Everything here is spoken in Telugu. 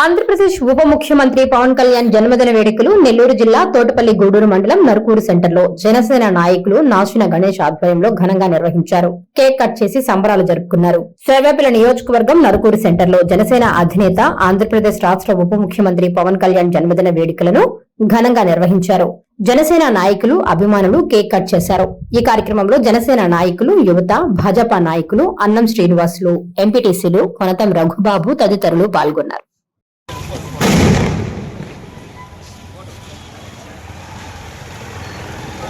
ఆంధ్రప్రదేశ్ ఉప ముఖ్యమంత్రి పవన్ కళ్యాణ్ జన్మదిన వేడుకలు నెల్లూరు జిల్లా తోటపల్లి గూడూరు మండలం నరుకూరు సెంటర్లో జనసేన నాయకులు నాశిన గణేష్ ఆధ్వర్యంలో ఘనంగా నిర్వహించారు. కేక్ కట్ చేసి సంబరాలు జరుపుకున్నారు. సర్వేపల్లి నియోజకవర్గం నరుకూరు సెంటర్లో జనసేన అధినేత ఆంధ్రప్రదేశ్ రాష్ట్ర ఉప ముఖ్యమంత్రి పవన్ కళ్యాణ్ జన్మదిన వేడుకలను ఘనంగా నిర్వహించారు. జనసేన నాయకులు అభిమానులు కేక్ కట్ చేశారు. ఈ కార్యక్రమంలో జనసేన నాయకులు యువత భాజపా నాయకులు అన్నం శ్రీనివాసులు ఎంపీటీసీలు కొనతం రఘుబాబు తదితరులు పాల్గొన్నారు.